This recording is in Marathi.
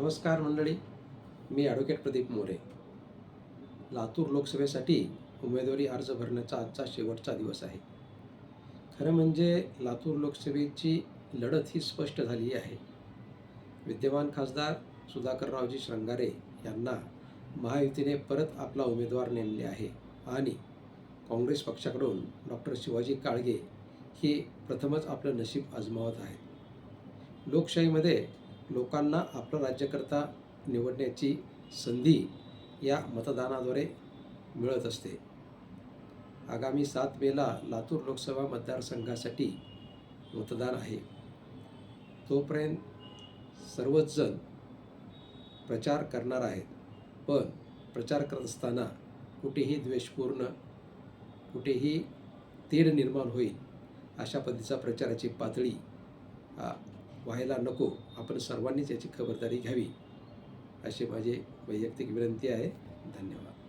नमस्कार मंडळी मी ॲडव्होकेट प्रदीप मोरे. लातूर लोकसभेसाठी उमेदवारी अर्ज भरण्याचा आजचा शेवटचा दिवस आहे. खरं म्हणजे लातूर लोकसभेची लढत ही स्पष्ट झाली आहे. विद्यमान खासदार सुधाकररावजी श्रंगारे यांना महायुतीने परत आपला उमेदवार नेमले आहे आणि काँग्रेस पक्षाकडून डॉक्टर शिवाजी काळगे हे प्रथमच आपलं नशीब आजमावत आहेत. लोकशाहीमध्ये लोकांना आपलं राज्यकर्ता निवडण्याची संधी या मतदानाद्वारे मिळत असते. आगामी सात मेला लातूर लोकसभा मतदारसंघासाठी मतदान आहे. तोपर्यंत सर्वच जण प्रचार करणार आहेत. पण प्रचार करत असताना कुठेही द्वेषपूर्ण कुठेही तेढ निर्माण होईल अशा पद्धतीचा प्रचाराची पातळी व्हायला नको आपण सर्वांनीच याची खबरदारी घ्यावी अशी माझी वैयक्तिक विनंती आहे. धन्यवाद.